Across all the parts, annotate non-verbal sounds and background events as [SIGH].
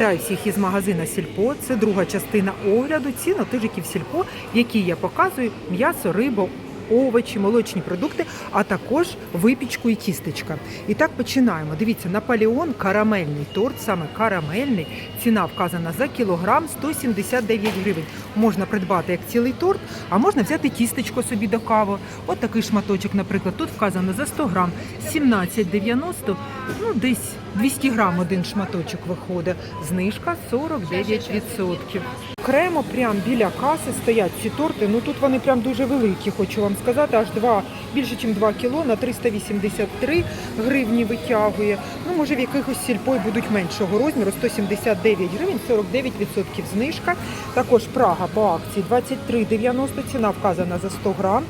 Вітаю всіх із магазина Сільпо. Це друга частина огляду цінотижиків Сільпо, в якій я показую м'ясо, рибу, овочі, молочні продукти, а також випічку і тістечка. І так починаємо. Дивіться, Наполеон карамельний торт, саме карамельний. Ціна вказана за кілограм 179 гривень. Можна придбати як цілий торт, а можна взяти тістечко собі до кави. От такий шматочок, наприклад, тут вказано за 100 грам 17,90, ну десь 200 грам один шматочок виходить. Знижка 49%. Окремо прямо біля каси стоять ці торти. Ну тут вони прям дуже великі, хочу вам сказати. Аж два більше, ніж 2 кіло на 383 гривні витягує. Ну може в якихось сільпо будуть меншого розміру 179 гривень, 49% знижка. Також Прага по акції 23,90, ціна вказана за 100 грам.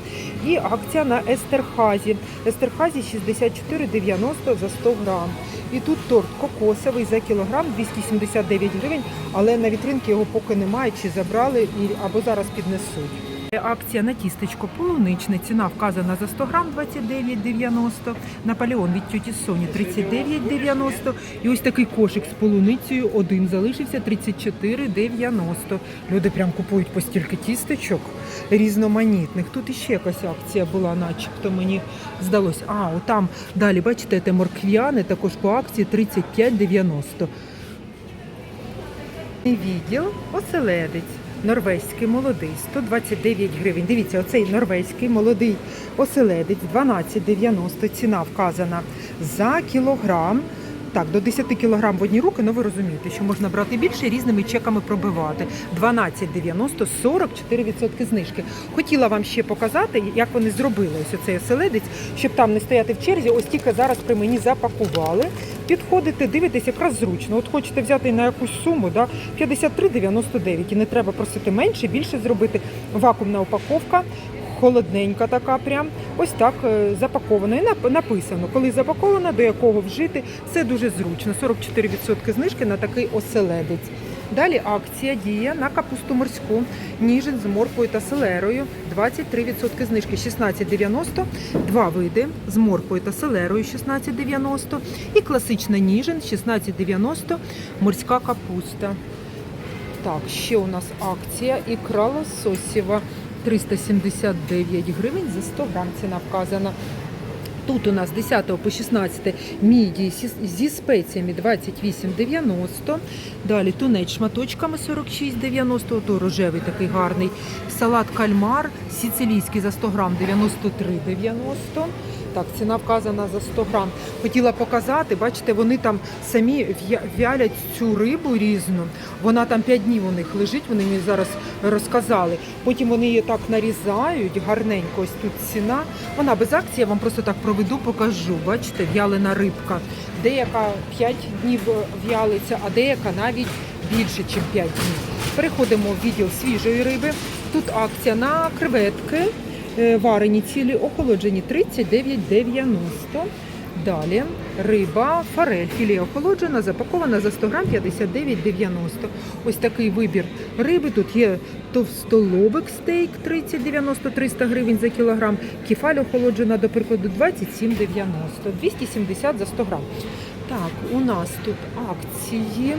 І акція на Естерхазі. Естерхазі 64,90 за 100 грам. І тут торт кокосовий за кілограм 279 гривень, але на вітринки його поки немає, чи забрали або зараз піднесуть. Акція на тістечко полуничне. Ціна вказана за 100 грам 29,90. Наполеон від тьоті Соні 39,90. І ось такий кошик з полуницею один залишився 34,90. Люди прям купують по стільки тістечок різноманітних. Тут іще якась акція була, начебто мені здалось. А, отам далі, бачите, те морквяне також по акції 35,90. Відділ оселедець. Норвезький молодий 129 гривень. Дивіться, оцей норвезький молодий оселедець 12,90. Ціна вказана за кілограм. Так, до 10 кілограм в одні руки, ну ви розумієте, що можна брати більше різними чеками пробивати. 12,90, 44% знижки. Хотіла вам ще показати, як вони зробили ось цей оселедець, щоб там не стояти в черзі. Ось тільки зараз при мені запакували. Підходите, дивитесь, якраз зручно. От хочете взяти на якусь суму, да, 53,99. І не треба просити менше, більше зробити. Вакуумна упаковка. Холодненька така прям, ось так е, запакована. І написано, коли запакована, до якого вжити. Це дуже зручно. 44% знижки на такий оселедець. Далі акція діє на капусту морську, ніжин з морквою та селерою. 23% знижки 16,90. Два види з морквою та селерою 16,90. І класична ніжин 16,90. Морська капуста. Так, ще у нас акція ікра лососєва 379 гривень за 100 грам ціна вказана. Тут у нас 10 по 16 мідії зі- спеціями 28,90. Далі тунець шматочками 46,90. то рожевий такий гарний. Салат кальмар сицилійський за 100 грам 93,90. Так, ціна вказана за 100 грам. Хотіла показати, бачите, вони там самі вялять цю рибу різну. Вона там 5 днів у них лежить, вони мені зараз розказали. Потім вони її так нарізають гарненько. Ось тут ціна. Вона без акції, я вам просто так проведу, покажу. Бачите, в'ялена рибка. Деяка 5 днів е, в'ялиться, а деяка навіть більше, ніж 5 днів. Переходимо в відділ свіжої риби. Тут акція на креветки. Е, Варені цілі охолоджені 39,90. Далі риба, форель, філе охолоджена, запакована за 100 грам 59,90. Ось такий вибір риби. Тут є товстолобик стейк 30,90 300 гривень за кілограм. Кефаль охолоджена, до прикладу, 27,90. 270 за 100 грам. Так, у нас тут акції.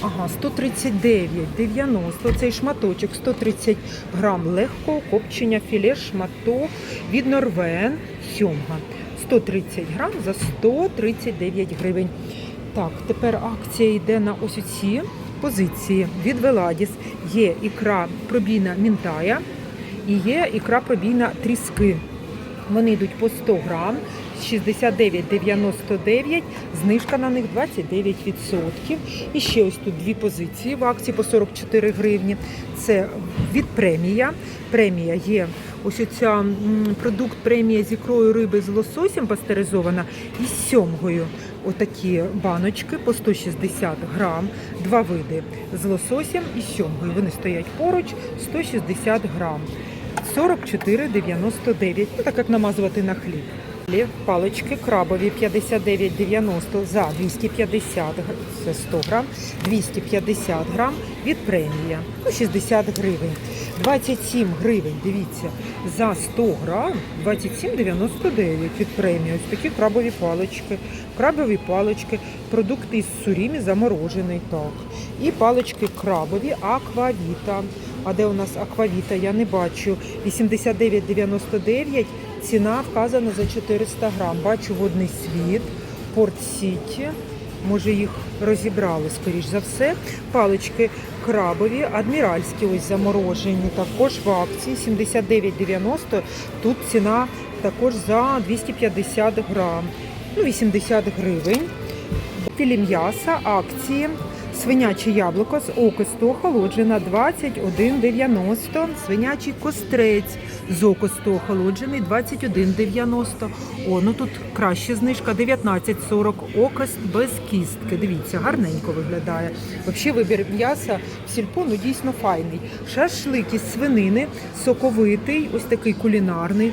Ага, 139,90. Цей шматочок 130 грам легкого копчення філе шматок від Норвен сьомга. 130 грам за 139 гривень. Так, тепер акція йде на ось ці позиції від Веладіс. Є ікра пробійна мінтая і є ікра пробійна тріски. Вони йдуть по 100 грам, 69,99, знижка на них 29%. І ще ось тут дві позиції в акції по 44 гривні. Це від премія. Премія є ось оця продукт премія з ікрою риби з лососем пастеризована і з сьомгою. Отакі баночки по 160 грам, два види з лососем і сьомгою. Вони стоять поруч 160 грам. 44,99. Ну, так як намазувати на хліб. Далі Палички крабові 59,90 за 250 гр- це 100 грам, 250 грам від премія. Ну, 60 гривень. 27 гривень, дивіться, за 100 грам 27,99 від премії. Ось такі крабові палички. Крабові палички, продукти із сурімі заморожений, так. І палички крабові аквавіта. А де у нас аквавіта? Я не бачу. 89,99. Ціна вказана за 400 грам. Бачу водний світ, Порт Сіті. Може їх розібрали, скоріш за все. Палички крабові, адміральські ось заморожені, також в акції 79,90. Тут ціна також за 250 грам. Ну, 80 гривень. Філі м'яса, акції. Свиняче яблуко з окисту охолоджена 21,90. Свинячий кострець з окисту охолоджений 21,90. О, ну тут краще знижка 19,40. Окост без кістки. Дивіться, гарненько виглядає. Взагалі вибір м'яса в сільпо ну, дійсно файний. Шашлик із свинини, соковитий, ось такий кулінарний.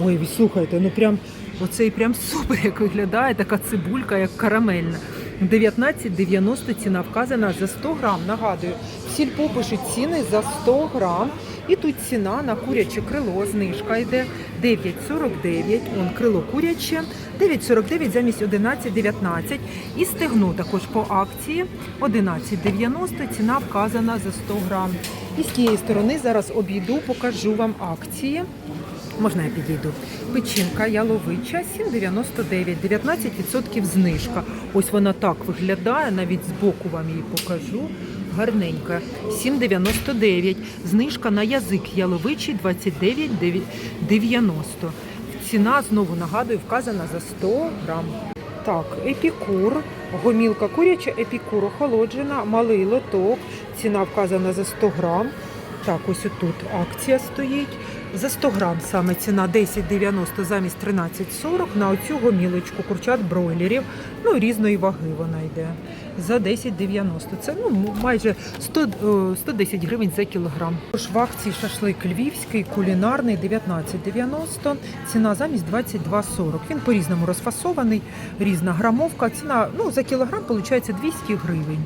Ой, ви слухайте, ну прям оцей прям супер, як виглядає, така цибулька, як карамельна. 19,90 ціна вказана за 100 грам. Нагадую, в сільпо пишуть ціни за 100 грам. І тут ціна на куряче крило, знижка йде 9,49. Он крило куряче, 9,49 замість 11,19. І стегно також по акції 11,90. Ціна вказана за 100 грам. І з тієї сторони зараз обійду, покажу вам акції. Можна я підійду? Печінка яловича 7,99, 19% знижка. Ось вона так виглядає, навіть збоку вам її покажу. Гарненька. 7,99. Знижка на язик яловичий 29,90. Ціна, знову нагадую, вказана за 100 грам. Так, епікур, гомілка куряча, епікур охолоджена, малий лоток. Ціна вказана за 100 грам. Так, ось тут акція стоїть. За 100 грам саме ціна 10,90 замість 13,40 на оцю гомілочку курчат бройлерів. Ну, різної ваги вона йде. За 10,90. Це ну, майже 100, 110 гривень за кілограм. Тож в акції шашлик львівський, кулінарний 19,90. Ціна замість 22,40. Він по-різному розфасований, різна грамовка. Ціна ну, за кілограм виходить 200 гривень.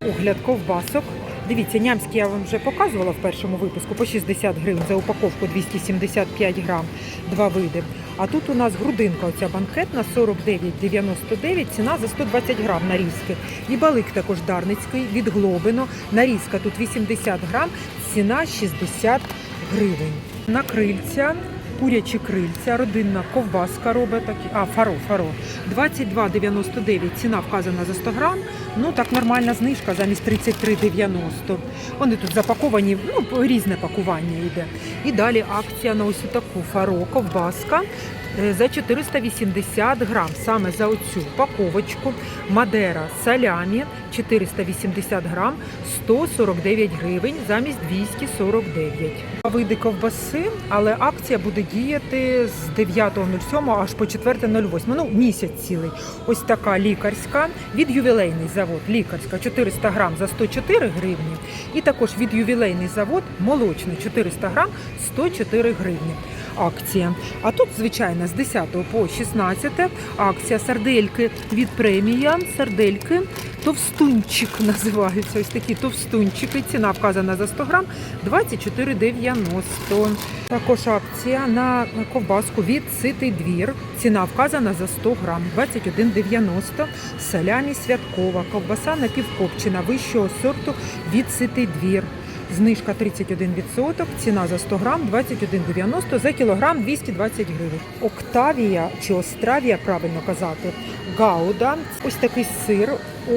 Огляд ковбасок. Дивіться, нямські я вам вже показувала в першому випуску по 60 гривень за упаковку 275 грам, два види. А тут у нас грудинка, оця банкетна 49,99, ціна за 120 грам нарізки. І балик також дарницький від Глобино. Нарізка тут 80 грам, ціна 60 гривень. На крильця, курячі крильця, родинна ковбаска робить такі. А, фаро, фаро. 22,99 ціна вказана за 100 грам. Ну так нормальна знижка замість 33,90. Вони тут запаковані, ну різне пакування йде. І далі акція на ось таку фаро, ковбаска за 480 грам. Саме за оцю упаковочку. Мадера салямі 480 грам 149 гривень замість 249. Види ковбаси, але акція буде діяти з 9.07 аж по 4.08. Ну, місяць цілий. Ось така лікарська від ювілейний завод. Лікарська 400 грам за 104 гривні. І також від ювілейний завод молочний 400 грам 104 гривні. Акція. А тут, звичайно, з 10 по 16 акція сардельки від премія. Сардельки товстунчик [LAUGHS] називаються. Ось такі товстунчики. Ціна вказана за 100 грам 24,90. Також акція на ковбаску від ситий двір. Ціна вказана за 100 грам 21,90. Салямі святкова. Ковбаса напівкопчена вищого сорту від ситий двір. Знижка 31%, ціна за 100 грам 21,90, за кілограм 220 гривень. Октавія чи Остравія, правильно казати, Гауда. Ось такий сир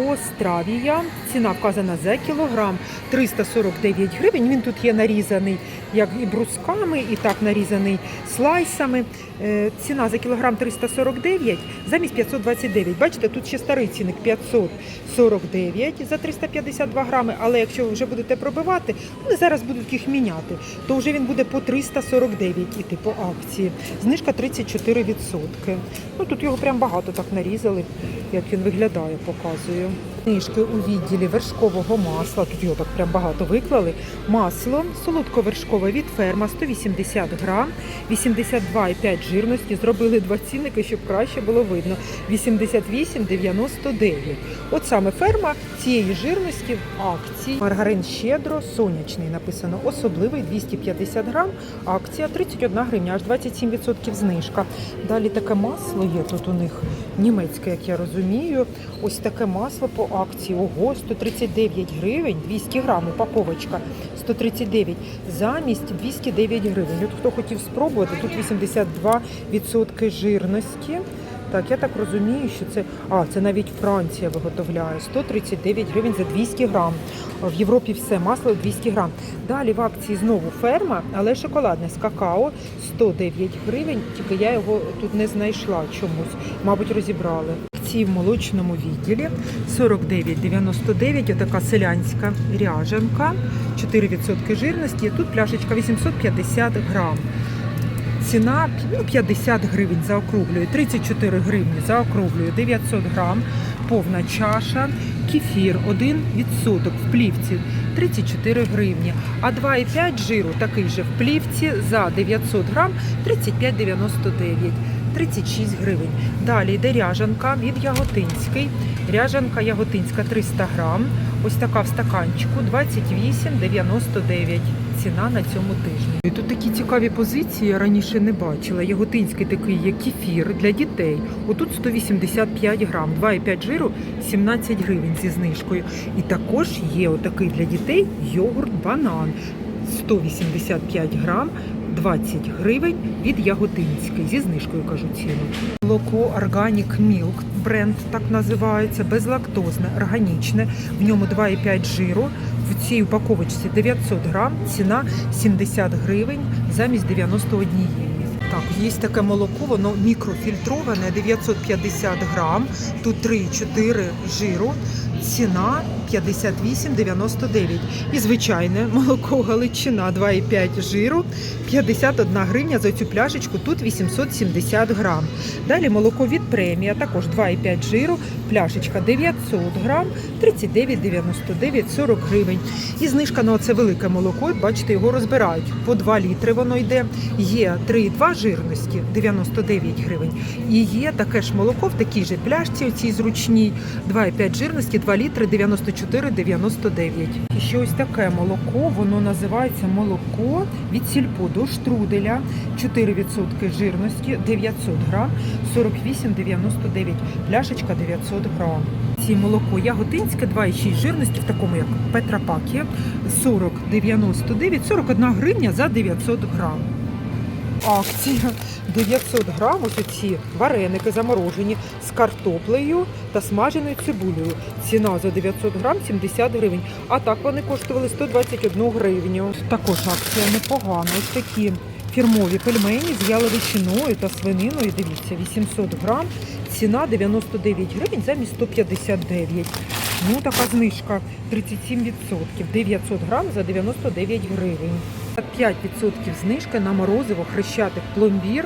Остравія. Ціна вказана за кілограм 349 гривень. Він тут є нарізаний як і брусками, і так нарізаний слайсами. Е, Ціна за кілограм 349 замість 529. Бачите, тут ще старий цінник 549 за 352 грами. Але якщо ви вже будете пробивати, вони зараз будуть їх міняти, то вже він буде по 349 іти по акції. Знижка 34%. Ну тут його прям багато так нарізали, як він виглядає, показую. Книжки у відділі вершкового масла. Тут його так прям багато виклали. Масло, солодковершкове корова від ферма 180 грам, 82,5 жирності. Зробили два цінники, щоб краще було видно. 88,99. От саме ферма цієї жирності в акції. Маргарин щедро, сонячний написано особливий 250 грам. Акція 31 гривня, аж 27% знижка. Далі таке масло є тут у них німецьке, як я розумію. Ось таке масло по акції. Ого, 139 гривень, 200 грам упаковочка. 139 замість 209 гривень. От хто хотів спробувати, тут 82% жирності. Так, я так розумію, що це. А, це навіть Франція виготовляє. 139 гривень за 200 грам. В Європі все масло 200 грам. Далі в акції знову ферма, але шоколадне з какао 109 гривень. Тільки я його тут не знайшла чомусь. Мабуть, розібрали. Акції в молочному відділі 49,99. Отака селянська ряженка, 4% жирності. Тут пляшечка 850 грам. Ціна ну, 50 гривень заокруглюю, 34 гривні заокруглюю, 900 грам, повна чаша, кефір 1% в плівці 34 гривні, а 2,5 жиру такий же в плівці за 900 грам 35,99. 36 гривень. Далі йде ряжанка від Яготинський. Ряжанка Яготинська 300 грам. Ось така в стаканчику 28,99. Ціна на цьому тижні. Тут такі цікаві позиції я раніше не бачила. Яготинський такий є кефір для дітей. Отут 185 грам, 2,5 жиру, 17 гривень зі знижкою. І також є отакий для дітей йогурт банан. 185 грам, 20 гривень від Яготинський. Зі знижкою кажу ціну. Молоко Organic Milk, бренд так називається, безлактозне, органічне. В ньому 2,5 жиру. В цій упаковочці 900 грам, ціна 70 гривень замість 91. Так, є таке молоко, воно мікрофільтроване, 950 грам, тут 3,4 жиру, ціна 58,99. І звичайне молоко Галичина 2,5 жиру, 51 гривня за цю пляшечку, тут 870 грам. Далі молоко від премія, також 2,5 жиру, пляшечка 900 грам, 39,99, 40 гривень. І знижка на оце велике молоко, бачите, його розбирають. По 2 літри воно йде. Є 3,2 жирності, 99 гривень. І є таке ж молоко в такій же пляшці, оцій зручній, 2,5 жирності, 2 літри, 94,99. І ще ось таке молоко, воно називається молоко від сільпо до штруделя, 4% жирності, 900 грам, 48,99. Пляшечка 900 грам. Ці молоко яготинське, 2,6 жирності в такому як Петрапакі, 40,99, 41 гривня за 900 грам. Акція 900 грам, ось ці вареники заморожені з картоплею та смаженою цибулею. Ціна за 900 грам 70 гривень. А так вони коштували 121 гривню. Також акція непогана. Ось такі фірмові пельмені з яловичиною та свининою. Дивіться, 800 грам. Ціна 99 гривень замість 159. Ну, така знижка 37%. 900 грам за 99 гривень. 5% знижка на морозиво, хрещатик, пломбір.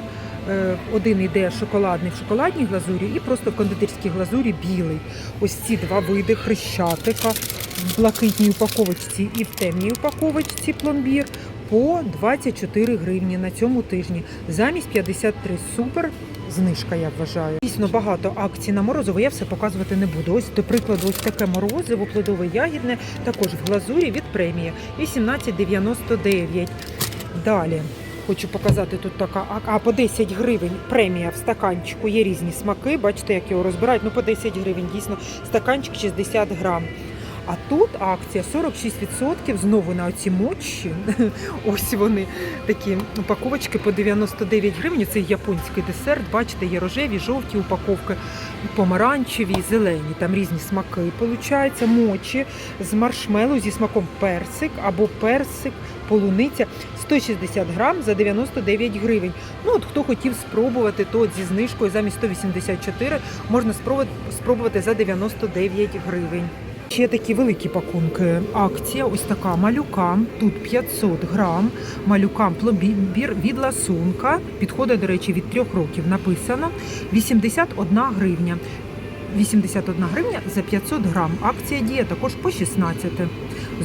Е, Один йде шоколадний в шоколадній глазурі і просто в кондитерській глазурі білий. Ось ці два види хрещатика в блакитній упаковочці і в темній упаковочці пломбір по 24 гривні на цьому тижні. Замість 53 супер. Знижка, я вважаю. Дійсно багато акцій на морозиво, я все показувати не буду. Ось, до прикладу, ось таке морозиво, плодове ягідне, також в глазурі від премії 18,99. Далі хочу показати тут така, а, по 10 гривень премія в стаканчику. Є різні смаки. Бачите, як його розбирають. Ну по 10 гривень дійсно стаканчик 60 грам. А тут акція 46% знову на оці мочі. [LAUGHS] Ось вони такі упаковочки по 99 гривень. Це японський десерт. Бачите, є рожеві, жовті упаковки, помаранчеві, зелені. Там різні смаки. Получається мочі з маршмеллоу зі смаком персик або персик, полуниця 160 грам за 99 гривень. Ну от хто хотів спробувати, то зі знижкою замість 184 можна спробувати за 99 гривень. Ще такі великі пакунки. Акція, ось така малюкам. Тут 500 грам. Малюкам пломбір від ласунка. Підходить, до речі, від трьох років. Написано 81 гривня. 81 гривня за 500 грам. Акція діє також по 16.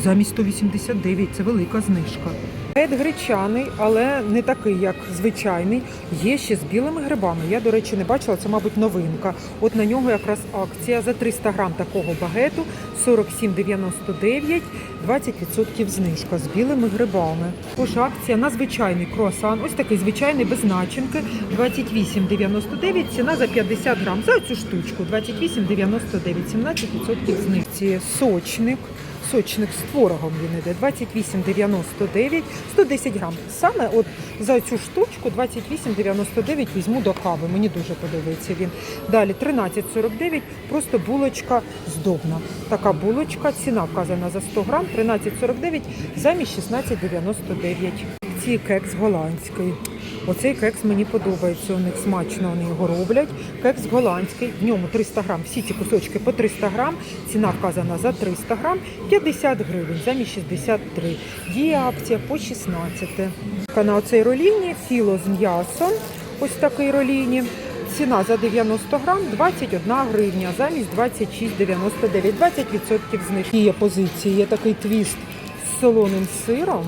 Замість 189. Це велика знижка. Ед гречаний, але не такий, як звичайний. Є ще з білими грибами. Я, до речі, не бачила, це, мабуть, новинка. От на нього якраз акція за 300 грам такого багету 47,99, 20% знижка з білими грибами. Також акція на звичайний круасан. Ось такий звичайний без начинки 28,99, ціна за 50 грам. За цю штучку 28,99, 17% знижці. Сочник. Сочник з творогом він іде 28,99, 110 грам. Саме от за цю штучку 28,99 візьму до кави. Мені дуже подобається він. Далі 13,49, просто булочка здобна. Така булочка, ціна вказана за 100 грам, 13,49 замість 16,99. Ці кекс голландський. Оцей кекс мені подобається. У них смачно вони його роблять. Кекс голландський, в ньому 300 грам. Всі ці кусочки по 300 грам. Ціна вказана за 300 грам, 50 гривень, замість 63. Діє акція по 16. На оцей роліні філо з м'ясом. Ось такий роліні. Ціна за 90 грам 21 гривня, замість 26,99. 20% з них. Є позиції, є такий твіст з солоним сиром.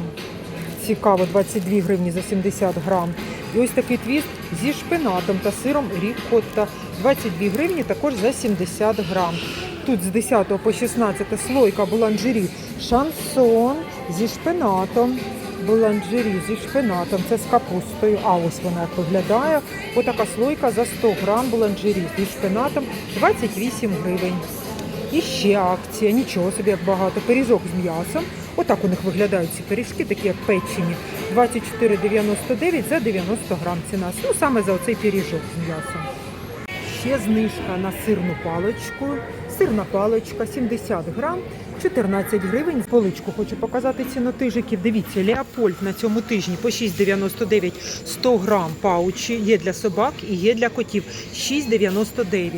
Цікаво, 22 гривні за 70 грам. І ось такий твіст зі шпинатом та сиром рікотта. 22 гривні також за 70 грам. Тут з 10 по 16 слойка буланжері шансон зі шпинатом. Буланжері зі шпинатом, це з капустою. А ось вона як виглядає. Отака слойка за 100 грам буланжері зі шпинатом 28 гривень. І ще акція, нічого собі як багато. Пиріжок з м'ясом. Отак у них виглядають ці пиріжки, такі як печені. 24,99 за 90 грам ціна. Ну саме за оцей пиріжок з м'ясом. Ще знижка на сирну паличку. Сирна паличка 70 грам, 14 гривень. Поличку хочу показати цінотижиків. Дивіться, Леопольд на цьому тижні по 6,99 100 грам паучі. Є для собак і є для котів. 6,99.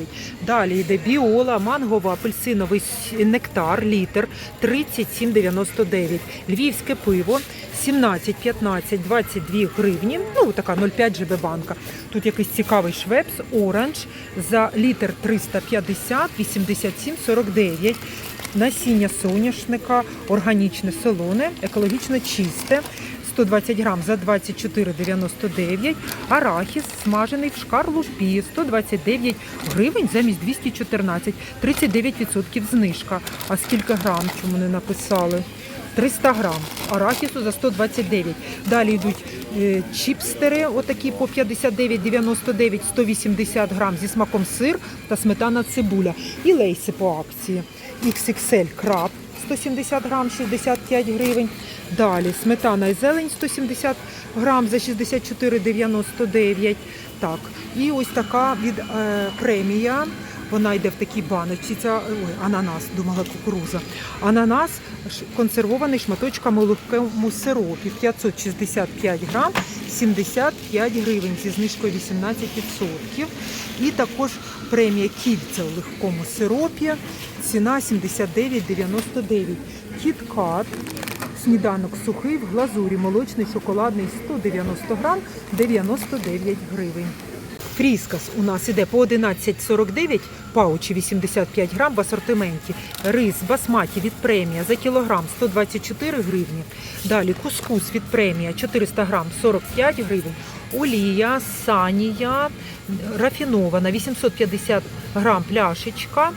Далі йде біола, мангово-апельсиновий нектар, літр 37,99. Львівське пиво 17, 15, 22 гривні. Ну, така 0,5 ЖБ банка. Тут якийсь цікавий швепс, оранж за літр 350, 87, 49. Насіння соняшника, органічне солоне, екологічно чисте. 120 грам за 24,99. Арахіс смажений в шкарлупі 129 гривень замість 214, 39% знижка. А скільки грам, чому не написали? 300 грам арахісу за 129. Далі йдуть е, чіпстери, отакі по 59,99, 180 грам зі смаком сир та сметана цибуля. І лейси по акції. XXL краб 170 грам, 65 гривень. Далі сметана і зелень 170 грам за 64,99. Так, і ось така від е, премія. Вона йде в такій баночці. Це ой, ананас, думала кукуруза. Ананас консервований шматочками легкому сиропі. 565 грам, 75 гривень зі знижкою 18%. І також премія кільця у легкому сиропі. Ціна 79,99. Кіткат. Сніданок сухий в глазурі, молочний, шоколадний 190 грам, 99 гривень. Фріскас у нас іде по 11,49, паучі 85 грам в асортименті. Рис басматі від премія за кілограм 124 гривні. Далі кускус від премія 400 грам 45 гривень. Олія, санія, рафінована 850 грам пляшечка.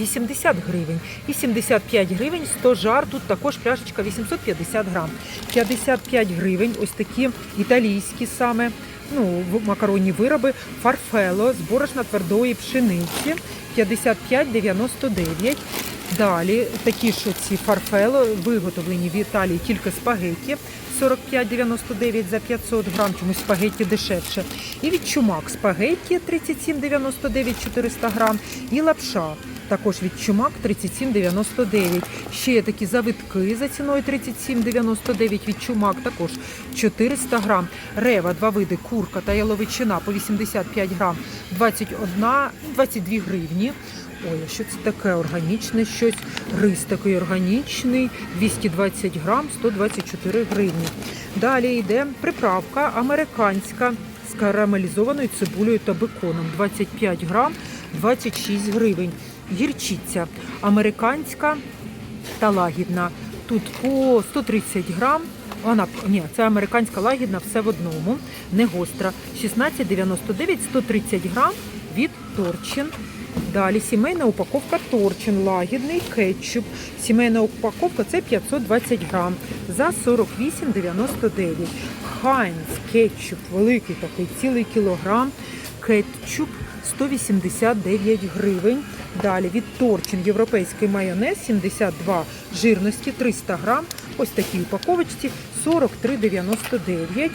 80 гривень і 75 гривень 100 жар. Тут також пляшечка 850 грам. 55 гривень. Ось такі італійські саме. Ну, макаронні вироби, фарфело з борошна твердої пшениці 55,99. Далі такі ж ці фарфело виготовлені в Італії тільки спагетті 45,99 за 500 грам, чомусь спагетті дешевше. І від чумак спагетті 37,99 400 грам. І лапша також від чумак 37,99. Ще є такі завитки за ціною 37,99 від чумак, також 400 грам. Рева, два види, курка та яловичина по 85 грам, 21, 22 гривні. Ой, що це таке органічне щось? Рис такий органічний, 220 грам, 124 гривні. Далі йде приправка американська з карамелізованою цибулею та беконом. 25 грам, 26 гривень. Гірчиця американська та лагідна. Тут по 130 грам Вона ні, це американська лагідна, все в одному, не гостра. 16,99, 130 грам від Торчин. Далі сімейна упаковка Торчин, лагідний кетчуп. Сімейна упаковка це 520 грам за 48,99. Хайнц кетчуп, великий такий, цілий кілограм. Кетчуп 189 гривень. Далі від Торчин європейський майонез 72 жирності 300 грам. Ось такій упаковочці 43,99.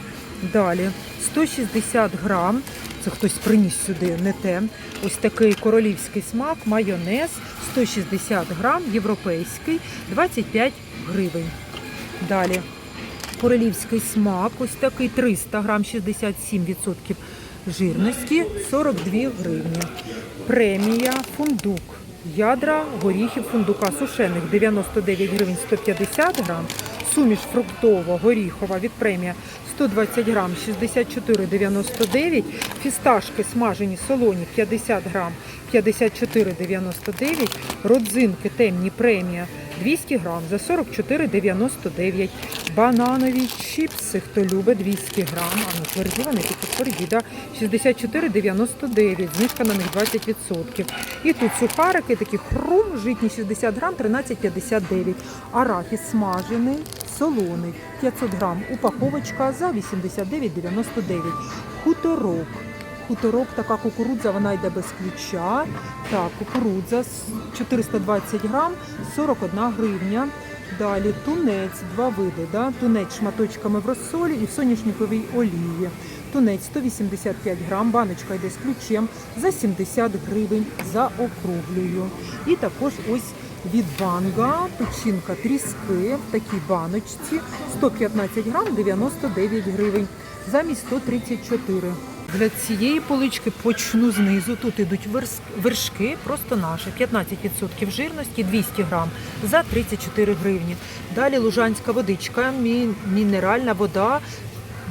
Далі 160 грам. Це хтось приніс сюди, не те. Ось такий королівський смак, майонез 160 грам, європейський 25 гривень. Далі королівський смак, ось такий 300 грам, 67% жирності, 42 гривні. Премія фундук. Ядра горіхів фундука сушених 99 гривень 150 грам. Суміш фруктово-горіхова від премія 120 грам 64,99. Фісташки смажені солоні 50 грам 54,99. Родзинки темні премія 200 грам за 44,99. Бананові чіпси, хто любить 200 грам. А ну тверді вони такі тверді, да? 64,99. Знижка на них 20%. І тут сухарики, такі хрум, житні 60 грам, 13,59. Арахіс смажений, солоний, 500 грам. Упаковочка за 89,99. Хуторок. Хуторок, така кукурудза, вона йде без ключа. Так, кукурудза 420 грам, 41 гривня. Далі тунець, два види. Да? Тунець шматочками в розсолі і в соняшниковій олії. Тунець 185 грам, баночка йде з ключем за 70 гривень за округлюю. І також ось від банга печінка тріски в такій баночці 115 грам 99 гривень замість 134. Для цієї полички почну знизу. Тут ідуть вершки, просто наші. 15% жирності, 200 грам за 34 гривні. Далі лужанська водичка, мінеральна вода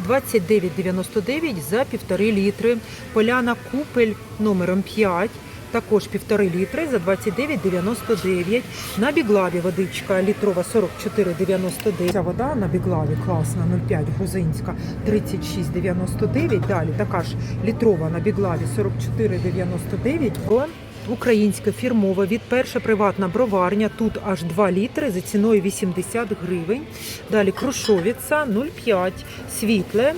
29,99 за півтори літри. Поляна купель номером 5. Також півтори літри за 29,99. На біглаві водичка літрова 44,99. Ця вода на біглаві класна 0,5 грузинська 36,99. Далі така ж літрова на біглаві 44,99. О, Українська фірмова від перша приватна броварня. Тут аж 2 літри за ціною 80 гривень. Далі крушовіця 0,5 світле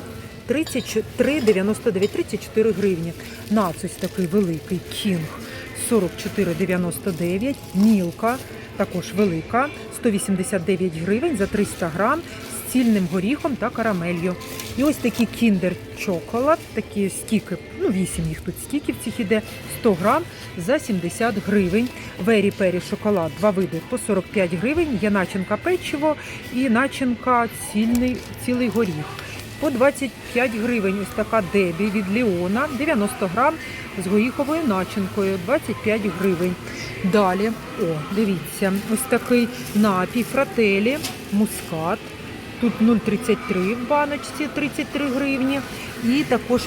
33,99, 34 гривні. Нац ось такий великий кінг 44,99. Мілка також велика 189 гривень за 300 грам з цільним горіхом та карамелью. І ось такі кіндер чоколад, такі стіки, ну 8 їх тут стіків цих іде, 100 грам за 70 гривень. Вері пері шоколад, два види по 45 гривень. Є начинка печиво і начинка цільний, цілий горіх. По 25 гривень ось така дебі від Ліона, 90 грам з горіховою начинкою, 25 гривень. Далі, о, дивіться, ось такий напій фрателі, мускат. Тут 0,33 в баночці, 33 гривні. І також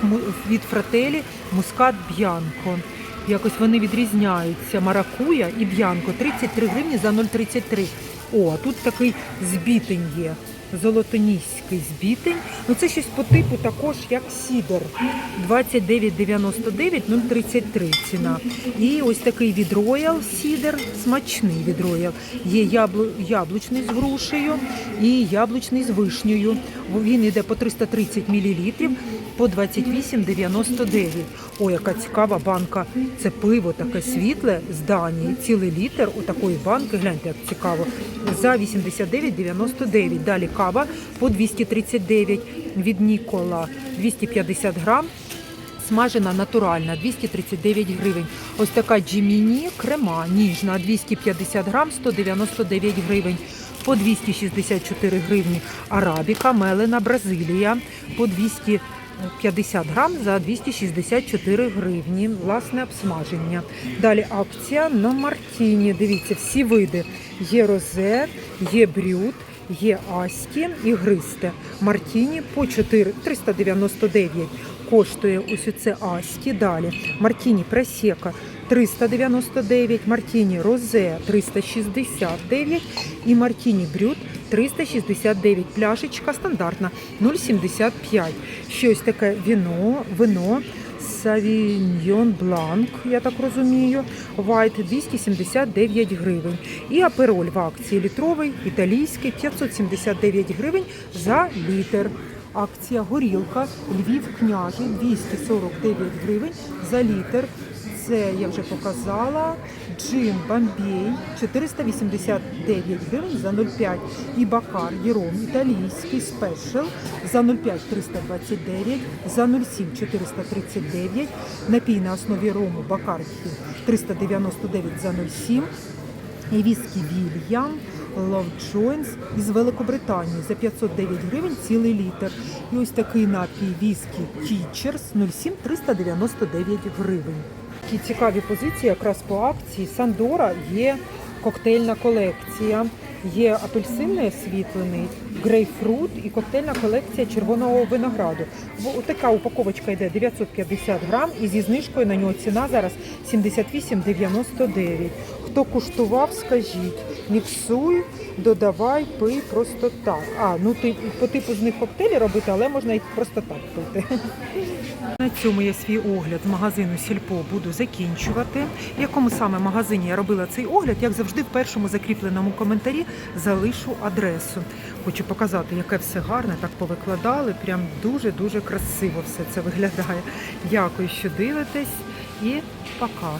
від фрателі мускат б'янко. Якось вони відрізняються. Маракуя і б'янко 33 гривні за 0,33. О, тут такий збітень є. Золотоніський збітень. Ну це щось по типу також, як сідер. 29,99, 0,33 ціна. І ось такий від Royal сідер, смачний від Royal. Є яблу, яблучний з грушею і яблучний з вишнею. Він йде по 330 мл, по 28,99. О, яка цікава банка. Це пиво таке світле з Данії. Цілий літр отакої банки. Гляньте, як цікаво. За 89,99. Далі кава по 239 від Нікола 250 грам. Смажена натуральна 239 гривень. Ось така джіміні крема ніжна 250 грам 199 гривень. По 264 гривні арабіка, мелена Бразилія по 250 грам за 264 гривні. Власне обсмаження. Далі акція на Мартіні. Дивіться, всі види. Є розе, є брют, є асті і гристе. Мартіні по 4 399 коштує ось оце Асті. Далі Мартіні Пресека 399, Мартіні Розе 369 і Мартіні Брют 369. Пляшечка стандартна 0,75. Щось таке віно, вино. Савіньйон Бланк, я так розумію, Вайт 279 гривень. І апероль в акції літровий, італійський 579 гривень за літр. Акція горілка Львів княжий 249 гривень за літр. Це я вже показала. Джин Бомбей 489 гривень за 0,5. І Бакар Єром італійський спешл за 0,5 329, за 0,7 439. Напій на основі рому Бакар 399 за 0,7. І віскі Вільям Love Jones із Великобританії за 509 гривень цілий літр. І ось такий напій віскі Teachers 07 399 гривень. Такі цікаві позиції якраз по акції. Сандора є коктейльна колекція, є апельсинний освітлений, грейпфрут і коктейльна колекція червоного винограду. Бо така упаковочка йде 950 грам і зі знижкою на нього ціна зараз 78,99. Хто куштував, скажіть, міксуй, додавай, пий просто так. А, ну ти по типу з них коктейлі робити, але можна і просто так пити. На цьому я свій огляд магазину Сільпо буду закінчувати. В якому саме магазині я робила цей огляд, як завжди, в першому закріпленому коментарі залишу адресу. Хочу показати, яке все гарне, так повикладали. Прям дуже-дуже красиво все це виглядає. Дякую, що дивитесь, і пока.